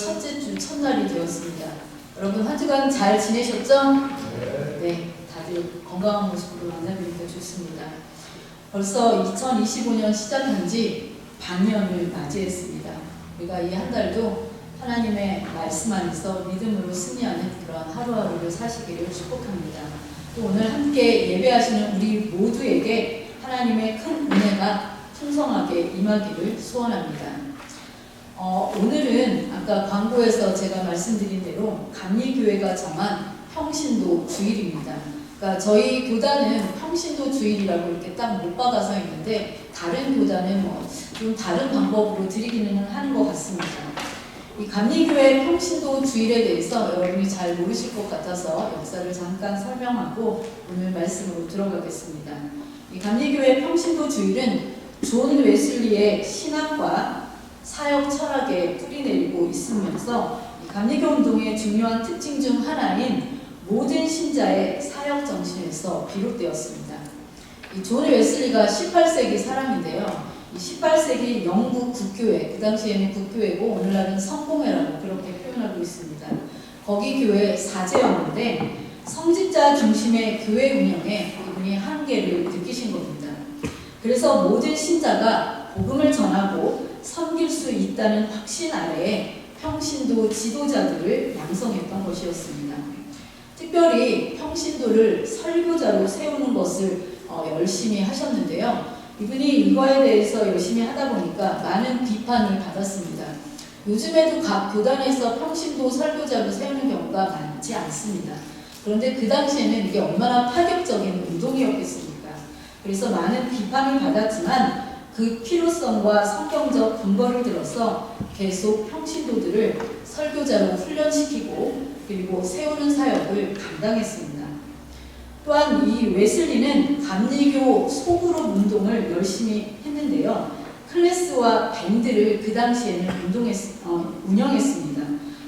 첫째 주 첫날이 되었습니다. 여러분 한 주간 잘 지내셨죠? 네, 다들 건강한 모습으로 만나뵈니까 좋습니다. 벌써 2025년 시작한 지 반년을 맞이했습니다. 우리가 이 한 달도 하나님의 말씀 안에서 믿음으로 승리하는 그런 하루하루를 사시기를 축복합니다. 또 오늘 함께 예배하시는 우리 모두에게 하나님의 큰 은혜가 풍성하게 임하기를 소원합니다. 어, 오늘은 아까 광고에서 제가 말씀드린 대로 감리교회가 정한 평신도 주일입니다. 그러니까 저희 교단은 평신도 주일이라고 이렇게 딱 못 박아서 있는데 다른 교단은 뭐 좀 다른 방법으로 드리기는 하는 것 같습니다. 이 감리교회 평신도 주일에 대해서 여러분이 잘 모르실 것 같아서 역사를 잠깐 설명하고 오늘 말씀으로 들어가겠습니다. 이 감리교회 평신도 주일은 존 웨슬리의 신앙과 사역 철학에 뿌리내리고 있으면서 이 감리교 운동의 중요한 특징 중 하나인 모든 신자의 사역 정신에서 비롯되었습니다. 이존 웨슬리가 18세기 사람인데요. 이 18세기 영국 국교회, 그 당시에는 국교회고 오늘날은 성공회라고 그렇게 표현하고 있습니다. 거기 교회 사제였는데 성직자 중심의 교회 운영에 이분이 한계를 느끼신 겁니다. 그래서 모든 신자가 복음을 전하고 섬길 수 있다는 확신 아래에 평신도 지도자들을 양성했던 것이었습니다. 특별히 평신도를 설교자로 세우는 것을 어, 열심히 하셨는데요. 이분이 이거에 대해서 열심히 하다 보니까 많은 비판을 받았습니다. 요즘에도 각 교단에서 평신도 설교자로 세우는 경우가 많지 않습니다. 그런데 그 당시에는 이게 얼마나 파격적인 운동이었겠습니까? 그래서 많은 비판을 받았지만 그 필요성과 성경적 근거를 들어서 계속 평신도들을 설교자로 훈련시키고 그리고 세우는 사역을 감당했습니다. 또한 이 웨슬리는 감리교 소그룹 운동을 열심히 했는데요. 클래스와 밴드를 그 당시에는 운동했, 어, 운영했습니다.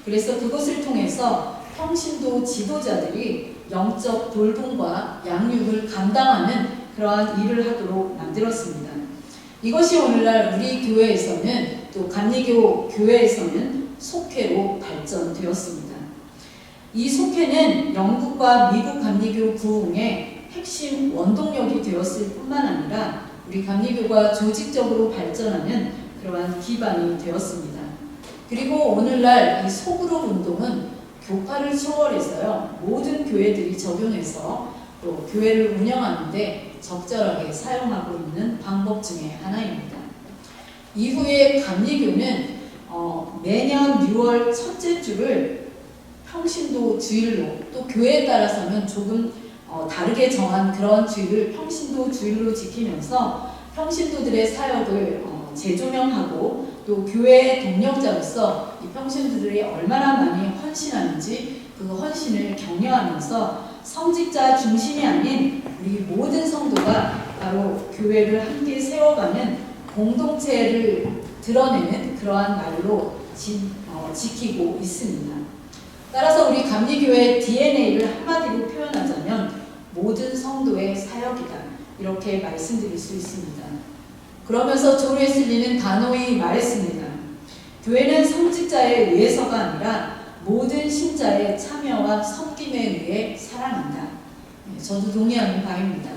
그래서 그것을 통해서 평신도 지도자들이 영적 돌봄과 양육을 감당하는 그러한 일을 하도록 만들었습니다. 이것이 오늘날 우리 교회에서는 또 감리교 교회에서는 속회로 발전되었습니다. 이 속회는 영국과 미국 감리교 부흥의 핵심 원동력이 되었을 뿐만 아니라 우리 감리교가 조직적으로 발전하는 그러한 기반이 되었습니다. 그리고 오늘날 이 소그룹 운동은 교파를 초월해서요 모든 교회들이 적용해서 또 교회를 운영하는데 적절하게 사용하고 있는 방법 중에 하나입니다. 이후에 감리교는 어, 매년 6월 첫째 주를 평신도 주일로 또 교회에 따라서는 조금 어, 다르게 정한 그런 주일을 평신도 주일로 지키면서 평신도들의 사역을 어, 재조명하고 또 교회의 동력자로서 이 평신도들이 얼마나 많이 헌신하는지 그 헌신을 격려하면서 성직자 중심이 아닌 우리 모든 성도가 바로 교회를 함께 세워가는 공동체를 드러내는 그러한 말로 지, 어, 지키고 있습니다. 따라서 우리 감리교회 DNA를 한마디로 표현하자면 모든 성도의 사역이다. 이렇게 말씀드릴 수 있습니다. 그러면서 존 웨슬리는 단호히 말했습니다. 교회는 성직자에 의해서가 아니라 모든 신자의 참여와 섬김에 의해 사랑한다. 네, 저도 동의하는 바입니다.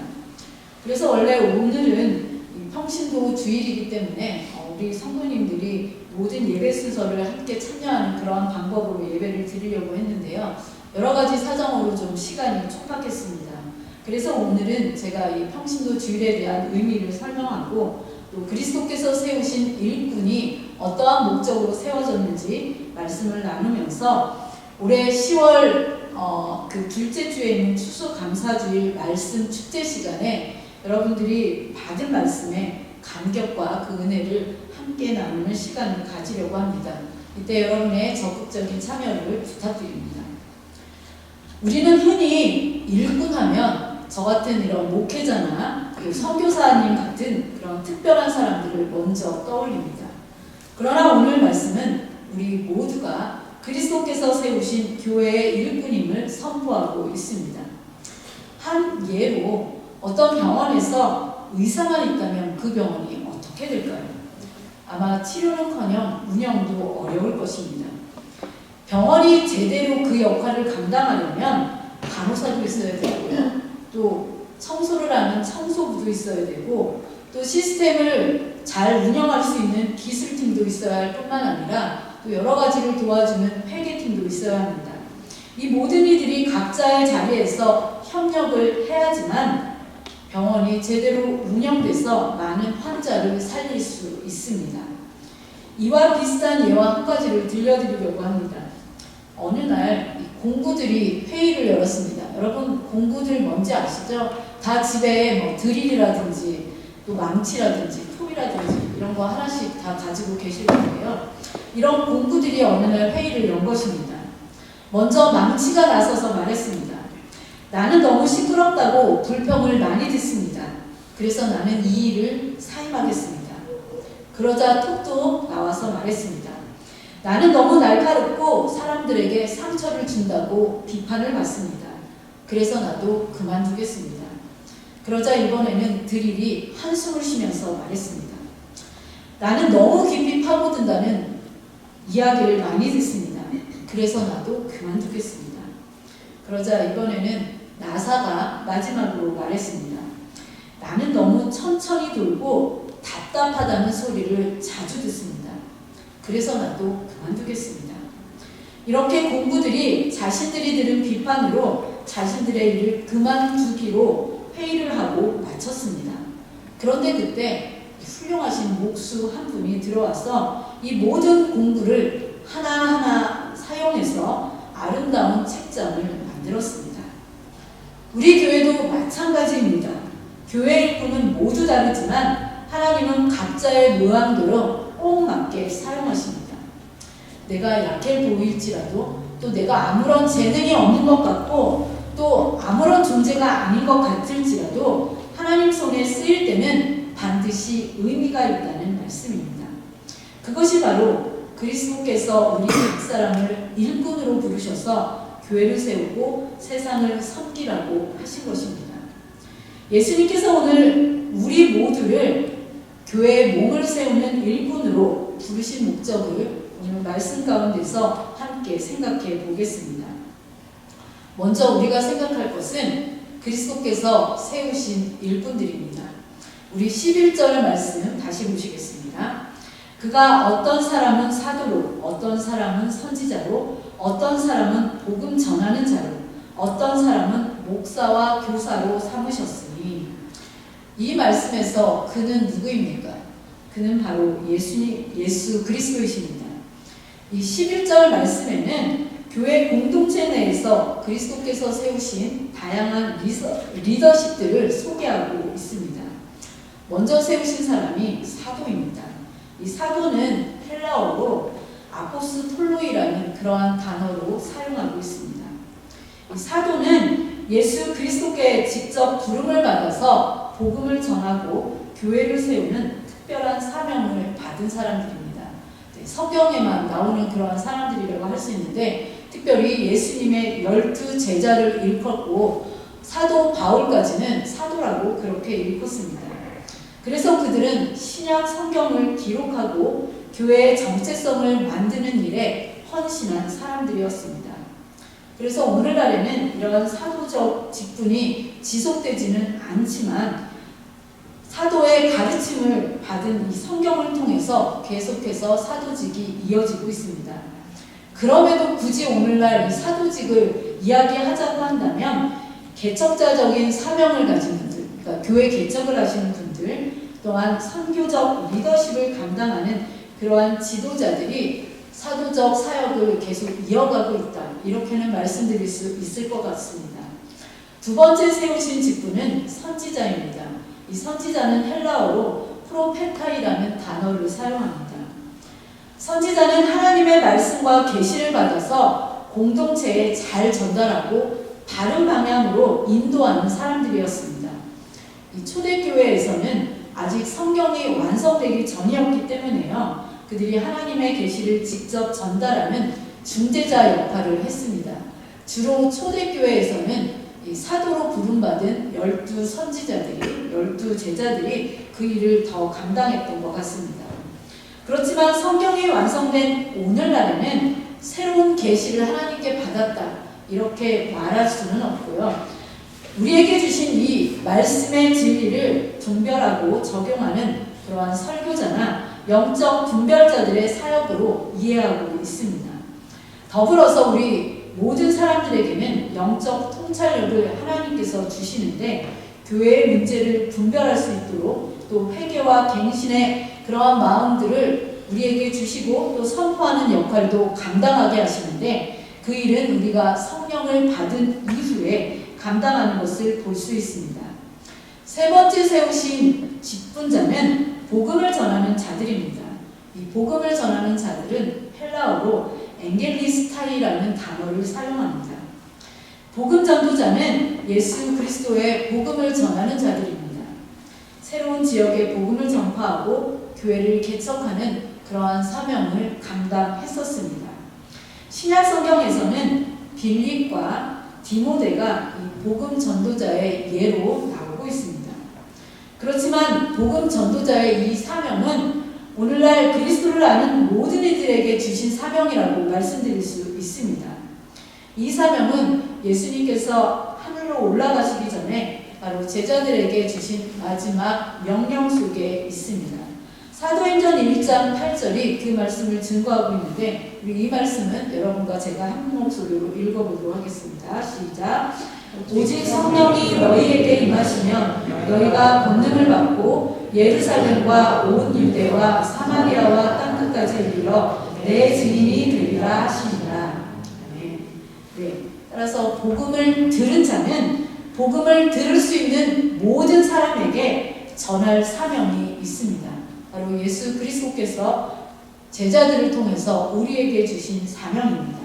그래서 원래 오늘은 평신도 주일이기 때문에 어, 우리 성도님들이 모든 예배 순서를 함께 참여하는 그러한 방법으로 예배를 드리려고 했는데요. 여러 가지 사정으로 좀 시간이 촉박했습니다. 그래서 오늘은 제가 이 평신도 주일에 대한 의미를 설명하고 또 그리스도께서 세우신 일꾼이 어떠한 목적으로 세워졌는지 말씀을 나누면서 올해 10월 어, 그 둘째 주에 있는 추수감사주일 말씀 축제 시간에 여러분들이 받은 말씀에 감격과 그 은혜를 함께 나누는 시간을 가지려고 합니다. 이때 여러분의 적극적인 참여를 부탁드립니다. 우리는 흔히 일꾼하면 저 같은 이런 목회자나 그 선교사님 같은 그런 특별한 사람들을 먼저 떠올립니다. 그러나 오늘 말씀은 우리 모두가 그리스도께서 세우신 교회의 일꾼임을 선포하고 있습니다. 한 예로 어떤 병원에서 의사만 있다면 그 병원이 어떻게 될까요? 아마 치료는커녕 운영도 어려울 것입니다. 병원이 제대로 그 역할을 감당하려면 간호사도 있어야 되고요. 또 청소를 하는 청소부도 있어야 되고 또 시스템을 잘 운영할 수 있는 기술팀도 있어야 할 뿐만 아니라 또 여러 가지를 도와주는 회계팀도 있어야 합니다. 이 모든 이들이 각자의 자리에서 협력을 해야지만 병원이 제대로 운영돼서 많은 환자를 살릴 수 있습니다. 이와 비슷한 예와 한 가지를 들려드리려고 합니다. 어느 날이 공구들이 회의를 열었습니다. 여러분 공구들 뭔지 아시죠? 다 집에 뭐 드릴이라든지 또 망치라든지 톱이라든지 이런 거 하나씩 다 가지고 계실 거예요. 이런 공구들이 어느 날 회의를 연 것입니다. 먼저 망치가 나서서 말했습니다. 나는 너무 시끄럽다고 불평을 많이 듣습니다. 그래서 나는 이 일을 사임하겠습니다. 그러자 톱도 나와서 말했습니다. 나는 너무 날카롭고 사람들에게 상처를 준다고 비판을 받습니다. 그래서 나도 그만두겠습니다. 그러자 이번에는 드릴이 한숨을 쉬면서 말했습니다. 나는 너무 깊이 파고든다는 이야기를 많이 듣습니다. 그래서 나도 그만두겠습니다. 그러자 이번에는 나사가 마지막으로 말했습니다. 나는 너무 천천히 돌고 답답하다는 소리를 자주 듣습니다. 그래서 나도 그만두겠습니다. 이렇게 공부들이 자신들이 들은 비판으로 자신들의 일을 그만두기로 회의를 하고 마쳤습니다. 그런데 그때 훌륭하신 목수 한 분이 들어와서 이 모든 공부를 하나하나 사용해서 아름다운 책장을 만들었습니다. 우리 교회도 마찬가지입니다. 교회 일꾼은 모두 다르지만 하나님은 각자의 모양대로 꼭 맞게 사용하십니다. 내가 약해 보일지라도 또 내가 아무런 재능이 없는 것 같고 또 아무런 존재가 아닌 것 같을지라도 하나님 손에 쓰일 때는 반드시 의미가 있다는 말씀입니다. 그것이 바로 그리스도께서 우리 각 사람을 일꾼으로 부르셔서 교회를 세우고 세상을 섬기라고 하신 것입니다. 예수님께서 오늘 우리 모두를 교회의 몸을 세우는 일꾼으로 부르신 목적을 오늘 말씀 가운데서 함께 생각해 보겠습니다. 먼저 우리가 생각할 것은 그리스도께서 세우신 일꾼들입니다. 우리 11절 말씀 다시 보시겠습니다. 그가 어떤 사람은 사도로, 어떤 사람은 선지자로, 어떤 사람은 복음 전하는 자로, 어떤 사람은 목사와 교사로 삼으셨으니 이 말씀에서 그는 누구입니까? 그는 바로 예수님, 예수 그리스도이십니다. 이 11절 말씀에는 교회 공동체 내에서 그리스도께서 세우신 다양한 리더, 리더십들을 소개하고 있습니다. 먼저 세우신 사람이 사도입니다. 이 사도는 헬라어로 아포스톨로이라는 그러한 단어로 사용하고 있습니다. 이 사도는 예수 그리스도께 직접 부름을 받아서 복음을 전하고 교회를 세우는 특별한 사명을 받은 사람들입니다. 네, 성경에만 나오는 그러한 사람들이라고 할 수 있는데 특별히 예수님의 열두 제자를 일컫고 사도 바울까지는 사도라고 그렇게 일컫습니다. 그래서 그들은 신약 성경을 기록하고 교회의 정체성을 만드는 일에 헌신한 사람들이었습니다. 그래서 오늘날에는 이러한 사도적 직분이 지속되지는 않지만 사도의 가르침을 받은 이 성경을 통해서 계속해서 사도직이 이어지고 있습니다. 그럼에도 굳이 오늘날 이 사도직을 이야기하자고 한다면 개척자적인 사명을 가진 분들, 그러니까 교회 개척을 하시는 분들, 또한 선교적 리더십을 감당하는 그러한 지도자들이 사도적 사역을 계속 이어가고 있다. 이렇게는 말씀드릴 수 있을 것 같습니다. 두 번째 세우신 직분은 선지자입니다. 이 선지자는 헬라어로 프로페타이라는 단어를 사용합니다. 선지자는 하나님의 말씀과 계시를 받아서 공동체에 잘 전달하고 바른 방향으로 인도하는 사람들이었습니다. 이 초대교회에서는 아직 성경이 완성되기 전이었기 때문에요. 그들이 하나님의 계시를 직접 전달하는 중재자 역할을 했습니다. 주로 초대교회에서는 이 사도로 부름받은 열두 선지자들이, 열두 제자들이 그 일을 더 감당했던 것 같습니다. 그렇지만 성경이 완성된 오늘날에는 새로운 계시를 하나님께 받았다 이렇게 말할 수는 없고요. 우리에게 주신 이 말씀의 진리를 분별하고 적용하는 그러한 설교자나 영적 분별자들의 사역으로 이해하고 있습니다. 더불어서 우리 모든 사람들에게는 영적 통찰력을 하나님께서 주시는데 교회의 문제를 분별할 수 있도록 또 회개와 갱신의 그러한 마음들을 우리에게 주시고 또 선포하는 역할도 감당하게 하시는데 그 일은 우리가 성령을 받은 이후에 감당하는 것을 볼 수 있습니다. 세 번째 세우신 직분자는 복음을 전하는 자들입니다. 이 복음을 전하는 자들은 헬라어로 엥겔리스타이라는 단어를 사용합니다. 복음 전도자는 예수 그리스도의 복음을 전하는 자들입니다. 새로운 지역에 복음을 전파하고 교회를 개척하는 그러한 사명을 감당했었습니다. 신약 성경에서는 빌립과 디모데가 이 복음 전도자의 예로 나오고 있습니다. 그렇지만 복음 전도자의 이 사명은 오늘날 그리스도를 아는 모든 이들에게 주신 사명이라고 말씀드릴 수 있습니다. 이 사명은 예수님께서 하늘로 올라가시기 전에 바로 제자들에게 주신 마지막 명령 속에 있습니다. 사도행전 1장 8절이 그 말씀을 증거하고 있는데 우리 이 말씀은 여러분과 제가 한 목소리로 읽어보도록 하겠습니다. 시작. 오직 성령이 너희에게 임하시면 너희가 본능을 받고 예루살렘과 온 유대와 사마리아와 땅끝까지 이르러 내 증인이 되리라 하시니라. 네. 네. 따라서 복음을 들은 자는 복음을 들을 수 있는 모든 사람에게 전할 사명이 있습니다. 바로 예수 그리스도께서 제자들을 통해서 우리에게 주신 사명입니다.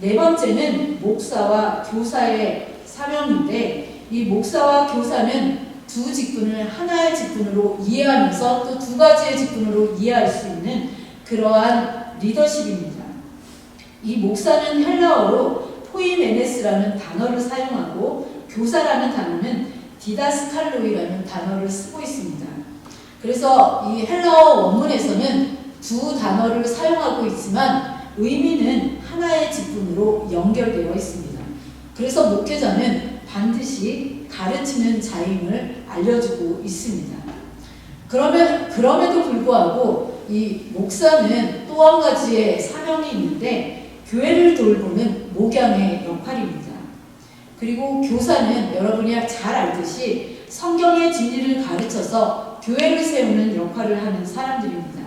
네 번째는 목사와 교사의 사명인데 이 목사와 교사는 두 직분을 하나의 직분으로 이해하면서 또 두 가지의 직분으로 이해할 수 있는 그러한 리더십입니다. 이 목사는 헬라어로 포이메네스라는 단어를 사용하고 교사라는 단어는 디다스칼로이라는 단어를 쓰고 있습니다. 그래서 이 헬라어 원문에서는 두 단어를 사용하고 있지만 의미는 하나의 직분으로 연결되어 있습니다. 그래서 목회자는 반드시 가르치는 자임을 알려주고 있습니다. 그러면, 그럼에도 불구하고 이 목사는 또 한 가지의 사명이 있는데 교회를 돌보는 목양의 역할입니다. 그리고 교사는 여러분이 잘 알듯이 성경의 진리를 가르쳐서 교회를 세우는 역할을 하는 사람들입니다.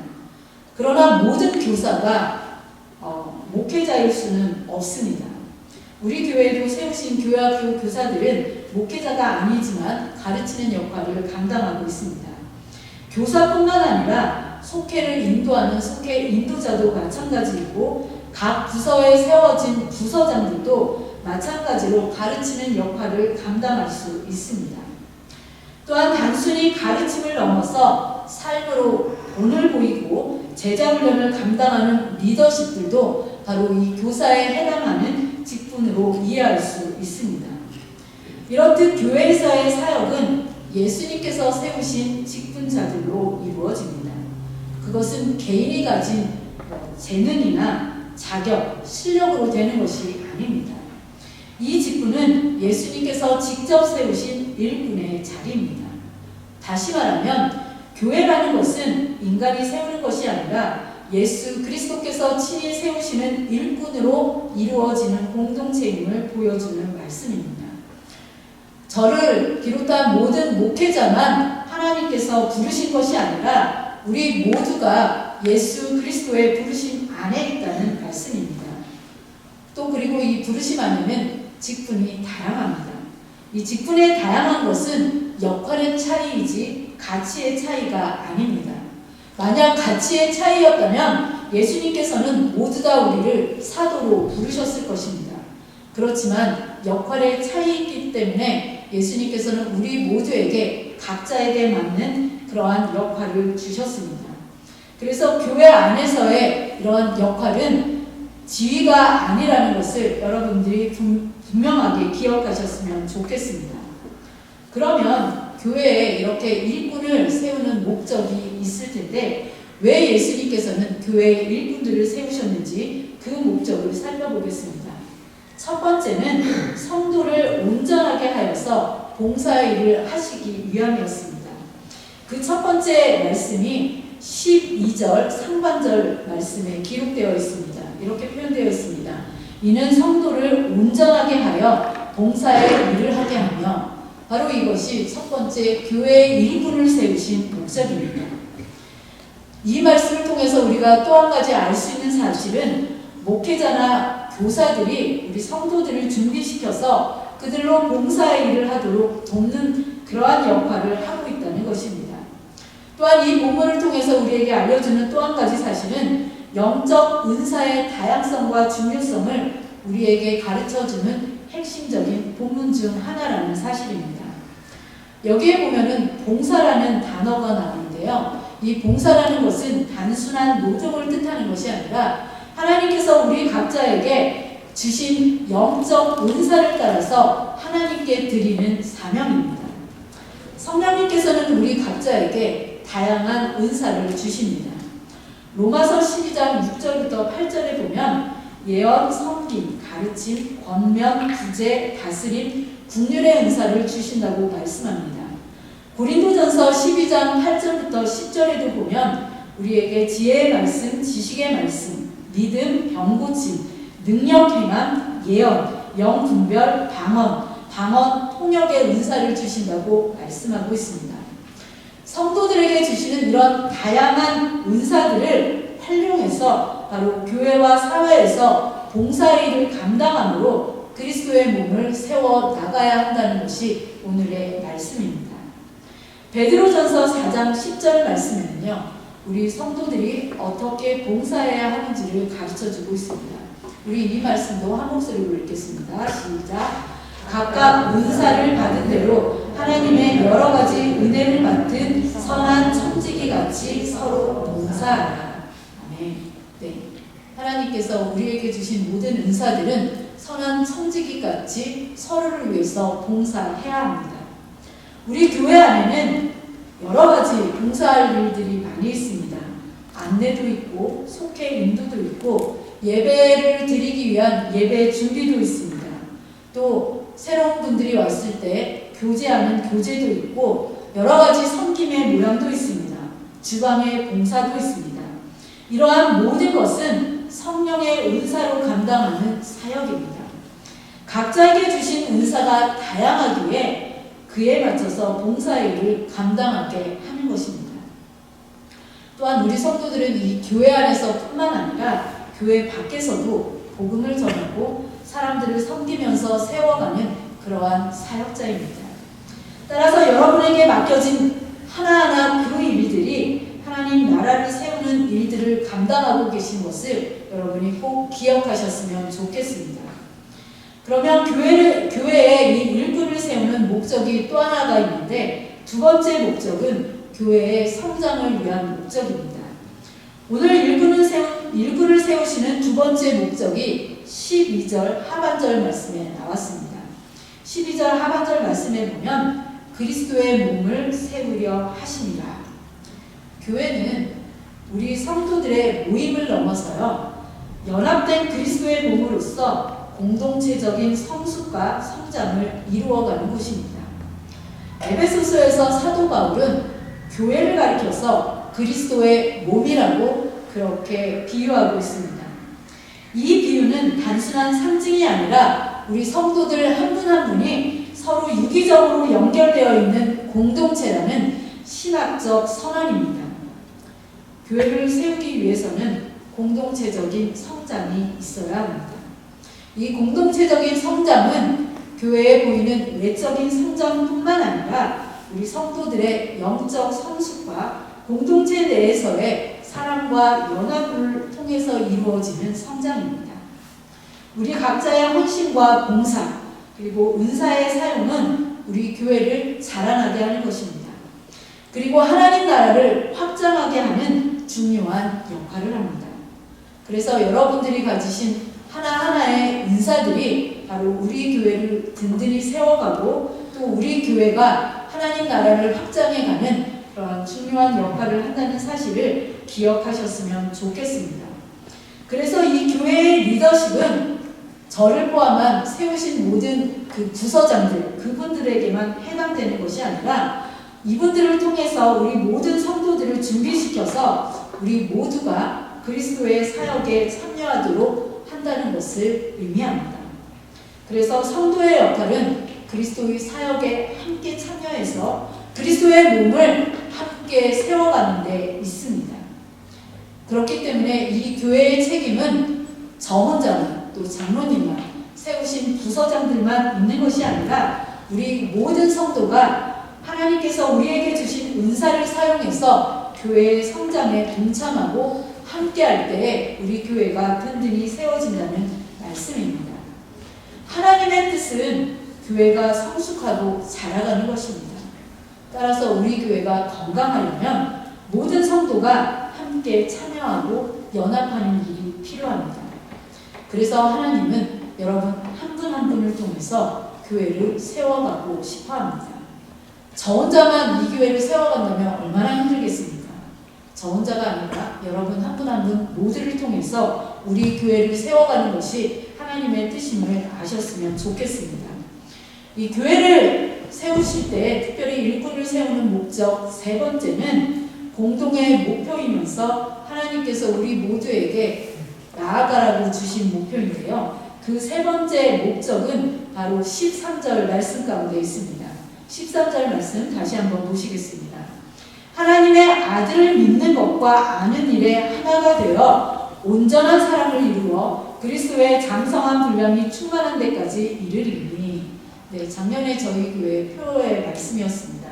그러나 모든 교사가 어, 목회자일 수는 없습니다. 우리 교회도 세우신 교회학교 교사들은 목회자가 아니지만 가르치는 역할을 감당하고 있습니다. 교사뿐만 아니라 속회를 인도하는 속회 인도자도 마찬가지이고 각 부서에 세워진 부서장들도 마찬가지로 가르치는 역할을 감당할 수 있습니다. 또한 단순히 가르침을 넘어서 삶으로 본을 보이고 제자 훈련을 감당하는 리더십들도 바로 이 교사에 해당하는 직분으로 이해할 수 있습니다. 이렇듯 교회에서의 사역은 예수님께서 세우신 직분자들로 이루어집니다. 그것은 개인이 가진 재능이나 자격, 실력으로 되는 것이 아닙니다. 이 직분은 예수님께서 직접 세우신 일꾼의 자리입니다. 다시 말하면 교회라는 것은 인간이 세우는 것이 아니라 예수 그리스도께서 친히 세우시는 일꾼으로 이루어지는 공동체임을 보여주는 말씀입니다. 저를 비롯한 모든 목회자만 하나님께서 부르신 것이 아니라 우리 모두가 예수 그리스도의 부르심 안에 있다는 말씀입니다. 또 그리고 이 부르심 안에는 직분이 다양합니다. 이 직분의 다양한 것은 역할의 차이이지 가치의 차이가 아닙니다. 만약 가치의 차이였다면 예수님께서는 모두 다 우리를 사도로 부르셨을 것입니다. 그렇지만 역할의 차이이기 때문에 예수님께서는 우리 모두에게 각자에게 맞는 그러한 역할을 주셨습니다. 그래서 교회 안에서의 이런 역할은 지위가 아니라는 것을 여러분들이 분명하게 기억하셨으면 좋겠습니다. 그러면 교회에 이렇게 일꾼을 세우는 목적이 있을 텐데 왜 예수님께서는 교회에 일꾼들을 세우셨는지 그 목적을 살펴보겠습니다. 첫 번째는 성도를 온전하게 하여서 봉사의 일을 하시기 위함이었습니다. 그 첫 번째 말씀이 12절 상반절 말씀에 기록되어 있습니다. 이렇게 표현되어 있습니다. 이는 성도를 온전하게 하여 봉사의 일을 하게 하며 바로 이것이 첫 번째 교회의 일꾼을 세우신 목적입니다. 이 말씀을 통해서 우리가 또 한 가지 알 수 있는 사실은 목회자나 교사들이 우리 성도들을 준비시켜서 그들로 봉사의 일을 하도록 돕는 그러한 역할을 하고 있다는 것입니다. 또한 이 본문을 통해서 우리에게 알려주는 또 한 가지 사실은 영적 은사의 다양성과 중요성을 우리에게 가르쳐주는 핵심적인 본문 중 하나라는 사실입니다. 여기에 보면은 봉사라는 단어가 나오는데요. 이 봉사라는 것은 단순한 노동을 뜻하는 것이 아니라 하나님께서 우리 각자에게 주신 영적 은사를 따라서 하나님께 드리는 사명입니다. 성령님께서는 우리 각자에게 다양한 은사를 주십니다. 로마서 12장 6절부터 8절에 보면 예언, 섬김, 가르침, 권면, 구제, 다스림, 국률의 은사를 주신다고 말씀합니다. 고린도전서 12장 8절부터 10절에도 보면 우리에게 지혜의 말씀, 지식의 말씀, 믿음, 병고침, 능력 행함, 예언, 영 분별, 방언, 방언, 통역의 은사를 주신다고 말씀하고 있습니다. 성도들에게 주시는 이런 다양한 은사들을 활용해서 바로 교회와 사회에서 봉사일을 감당함으로 그리스도의 몸을 세워 나가야 한다는 것이 오늘의 말씀입니다. 베드로전서 4장 10절 말씀에는요. 우리 성도들이 어떻게 봉사해야 하는지를 가르쳐 주고 있습니다. 우리 이 말씀도 한 목소리로 읽겠습니다. 시작. 각각 은사를 받은 대로 하나님의 여러 가지 은혜를 맡은 선한 청지기 같이 서로 봉사하라. 아멘. 네. 하나님께서 우리에게 주신 모든 은사들은 선한 청지기 같이 서로를 위해서 봉사해야 합니다. 우리 교회 안에는 여러 가지 봉사할 일들이 많이 있습니다. 안내도 있고, 속회 인도도 있고, 예배를 드리기 위한 예배 준비도 있습니다. 또 새로운 분들이 왔을 때 교제하는 교제도 있고, 여러 가지 섬김의 모양도 있습니다. 주방의 봉사도 있습니다. 이러한 모든 것은 성령의 은사로 감당하는 사역입니다. 각자에게 주신 은사가 다양하기에 그에 맞춰서 봉사일을 감당하게 하는 것입니다. 또한 우리 성도들은 이 교회 안에서뿐만 아니라 교회 밖에서도 복음을 전하고 사람들을 섬기면서 세워가는 그러한 사역자입니다. 따라서 여러분에게 맡겨진 하나하나 그 일들이 하나님 나라를 세우는 일들을 감당하고 계신 것을 여러분이 꼭 기억하셨으면 좋겠습니다. 그러면 교회를, 교회에 이 일꾼을 세우는 목적이 또 하나가 있는데 두 번째 목적은 교회의 성장을 위한 목적입니다. 오늘 일꾼을, 세우, 일꾼을 세우시는 두 번째 목적이 12절 하반절 말씀에 나왔습니다. 12절 하반절 말씀에 보면 그리스도의 몸을 세우려 하시니라. 교회는 우리 성도들의 모임을 넘어서요. 연합된 그리스도의 몸으로서 공동체적인 성숙과 성장을 이루어가는 곳입니다. 에베소서에서 사도 바울은 교회를 가리켜서 그리스도의 몸이라고 그렇게 비유하고 있습니다. 이 비유는 단순한 상징이 아니라 우리 성도들 한 분 한 분이 서로 유기적으로 연결되어 있는 공동체라는 신학적 선언입니다. 교회를 세우기 위해서는 공동체적인 성장이 있어야 합니다. 이 공동체적인 성장은 교회에 보이는 외적인 성장뿐만 아니라 우리 성도들의 영적 성숙과 공동체 내에서의 사랑과 연합을 통해서 이루어지는 성장입니다. 우리 각자의 헌신과 봉사 그리고 은사의 사용은 우리 교회를 자라나게 하는 것입니다. 그리고 하나님 나라를 확장하게 하는 중요한 역할을 합니다. 그래서 여러분들이 가지신 하나하나의 은사들이 바로 우리 교회를 든든히 세워가고 또 우리 교회가 하나님 나라를 확장해가는 그러한 중요한 역할을 한다는 사실을 기억하셨으면 좋겠습니다. 그래서 이 교회의 리더십은 저를 포함한 세우신 모든 그 부서장들, 그분들에게만 해당되는 것이 아니라 이분들을 통해서 우리 모든 성도들을 준비시켜서 우리 모두가 그리스도의 사역에 참여하도록 한다는 것을 의미합니다. 그래서 성도의 역할은 그리스도의 사역에 함께 참여해서 그리스도의 몸을 함께 세워가는 데 있습니다. 그렇기 때문에 이 교회의 책임은 저 혼자만 또 장로님만 세우신 부서장들만 있는 것이 아니라 우리 모든 성도가 하나님께서 우리에게 주신 은사를 사용해서 교회의 성장에 동참하고 함께할 때에 우리 교회가 든든히 세워진다는 말씀입니다. 하나님의 뜻은 교회가 성숙하고 자라가는 것입니다. 따라서 우리 교회가 건강하려면 모든 성도가 함께 참여하고 연합하는 일이 필요합니다. 그래서 하나님은 여러분 한 분 한 분을 통해서 교회를 세워가고 싶어 합니다. 저 혼자만 이 교회를 세워간다면 얼마나 힘들겠습니까? 저 혼자가 아니라 여러분 한 분 한 분 모두를 통해서 우리 교회를 세워가는 것이 하나님의 뜻임을 아셨으면 좋겠습니다. 이 교회를 세우실 때 특별히 일꾼을 세우는 목적 세 번째는 공동의 목표이면서 하나님께서 우리 모두에게 나아가라고 주신 목표인데요. 그 세 번째 목적은 바로 13절 말씀 가운데 있습니다. 13절 말씀 다시 한번 보시겠습니다. 하나님의 아들을 믿는 것과 아는 일에 하나가 되어 온전한 사람을 이루어 그리스도의 장성한 분량이 충만한 데까지 이르리니 네, 작년에 저희 교회 표의 말씀이었습니다.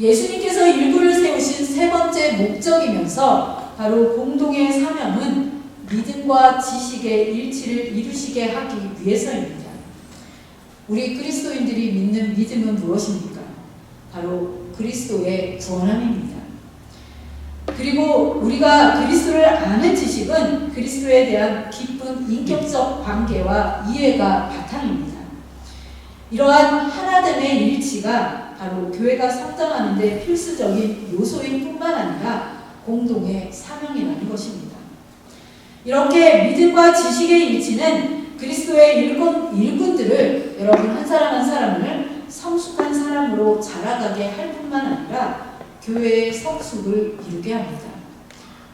예수님께서 일부를 세우신 세 번째 목적이면서 바로 공동의 사명은 믿음과 지식의 일치를 이루시게 하기 위해서입니다. 우리 그리스도인들이 믿는 믿음은 무엇입니까? 바로 그리스도의 구원함입니다. 그리고 우리가 그리스도를 아는 지식은 그리스도에 대한 깊은 인격적 관계와 이해가 바탕입니다. 이러한 하나됨의 일치가 바로 교회가 성장하는데 필수적인 요소인 뿐만 아니라 공동의 사명이라는 것입니다. 이렇게 믿음과 지식의 일치는 그리스도의 일꾼, 일꾼들을 여러분 한 사람 한 사람을 성숙한 사람으로 자라가게 할 뿐만 아니라 교회의 성숙을 이루게 합니다.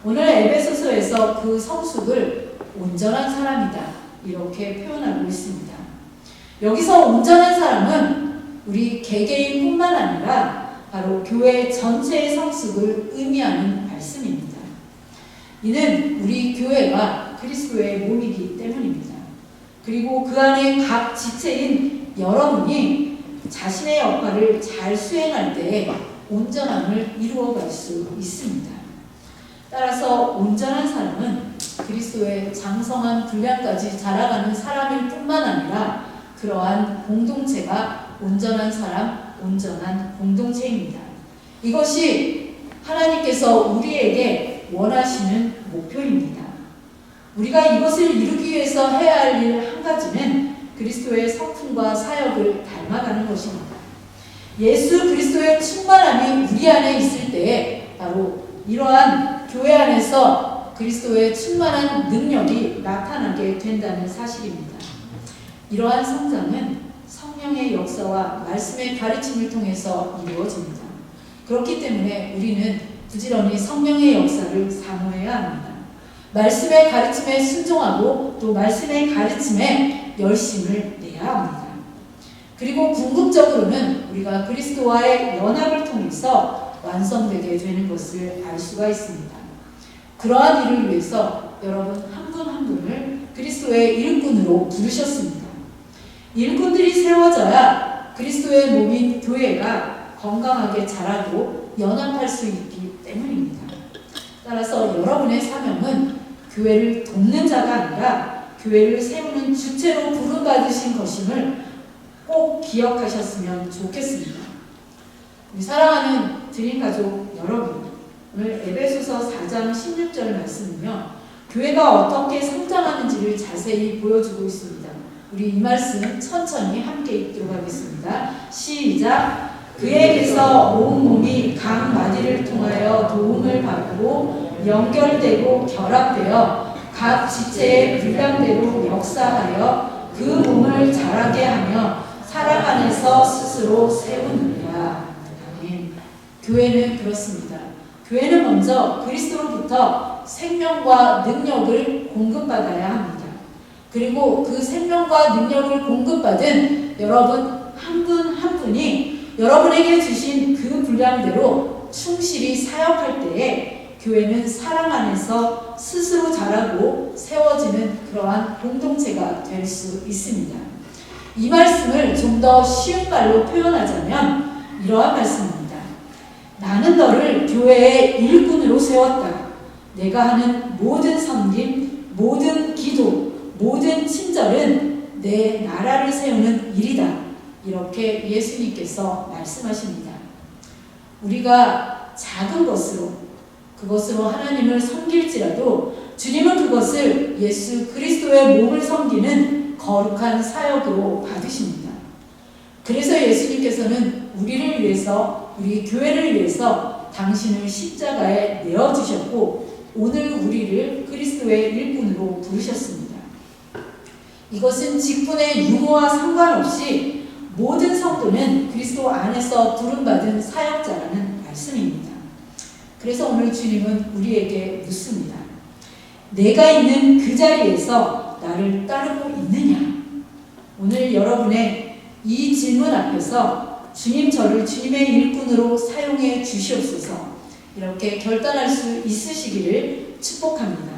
오늘 에베소서에서 그 성숙을 온전한 사람이다 이렇게 표현하고 있습니다. 여기서 온전한 사람은 우리 개개인뿐만 아니라 바로 교회 전체의 성숙을 의미하는 말씀입니다. 이는 우리 교회가 그리스도의 몸이기 때문입니다. 그리고 그 안에 각 지체인 여러분이 자신의 역할을 잘 수행할 때 온전함을 이루어갈 수 있습니다. 따라서 온전한 사람은 그리스도의 장성한 분량까지 자라가는 사람일 뿐만 아니라 그러한 공동체가 온전한 사람, 온전한 공동체입니다. 이것이 하나님께서 우리에게 원하시는 목표입니다. 우리가 이것을 이루기 위해서 해야 할 일 한 가지는 그리스도의 성품과 사역을 닮아가는 것입니다. 예수 그리스도의 충만함이 우리 안에 있을 때에 바로 이러한 교회 안에서 그리스도의 충만한 능력이 나타나게 된다는 사실입니다. 이러한 성장은 성령의 역사와 말씀의 가르침을 통해서 이루어집니다. 그렇기 때문에 우리는 부지런히 성령의 역사를 사모해야 합니다. 말씀의 가르침에 순종하고 또 말씀의 가르침에 열심을 내야 합니다. 그리고 궁극적으로는 우리가 그리스도와의 연합을 통해서 완성되게 되는 것을 알 수가 있습니다. 그러한 일을 위해서 여러분 한 분 한 분을 그리스도의 일꾼으로 부르셨습니다. 일꾼들이 세워져야 그리스도의 몸인 교회가 건강하게 자라고 연합할 수 있기 때문입니다. 따라서 여러분의 사명은 교회를 돕는 자가 아니라 교회를 세우는 주체로 부름받으신 것임을 꼭 기억하셨으면 좋겠습니다. 우리 사랑하는 드림 가족 여러분, 오늘 에베소서 4장 16절 말씀은요, 교회가 어떻게 성장하는지를 자세히 보여주고 있습니다. 우리 이 말씀 천천히 함께 읽도록 하겠습니다. 시작. 그에게서 온 몸이 각 마디를 통하여 도움을 받고 연결되고 결합되어 각 지체의 분량대로 역사하여 그 몸을 자라게 하며 사랑 안에서 스스로 세우느니라. 아멘. 교회는 그렇습니다. 교회는 먼저 그리스도로부터 생명과 능력을 공급받아야 합니다. 그리고 그 생명과 능력을 공급받은 여러분 한 분한 분이 여러분에게 주신 그 분량대로 충실히 사역할 때에 교회는 사랑 안에서 스스로 자라고 세워지는 그러한 공동체가 될 수 있습니다. 이 말씀을 좀 더 쉬운 말로 표현하자면 이러한 말씀입니다. 나는 너를 교회의 일꾼으로 세웠다. 내가 하는 모든 섬김, 모든 기도, 모든 친절은 내 나라를 세우는 일이다. 이렇게 예수님께서 말씀하십니다. 우리가 작은 것으로 그것으로 하나님을 섬길지라도 주님은 그것을 예수 그리스도의 몸을 섬기는 거룩한 사역으로 받으십니다. 그래서 예수님께서는 우리를 위해서 우리 교회를 위해서 당신을 십자가에 내어 주셨고 오늘 우리를 그리스도의 일꾼으로 부르셨습니다. 이것은 직분의 유무와 상관없이 모든 성도는 그리스도 안에서 부름받은 사역자라는 말씀입니다. 그래서 오늘 주님은 우리에게 묻습니다. 내가 있는 그 자리에서 나를 따르고 있느냐? 오늘 여러분의 이 질문 앞에서 주님 저를 주님의 일꾼으로 사용해 주시옵소서 이렇게 결단할 수 있으시기를 축복합니다.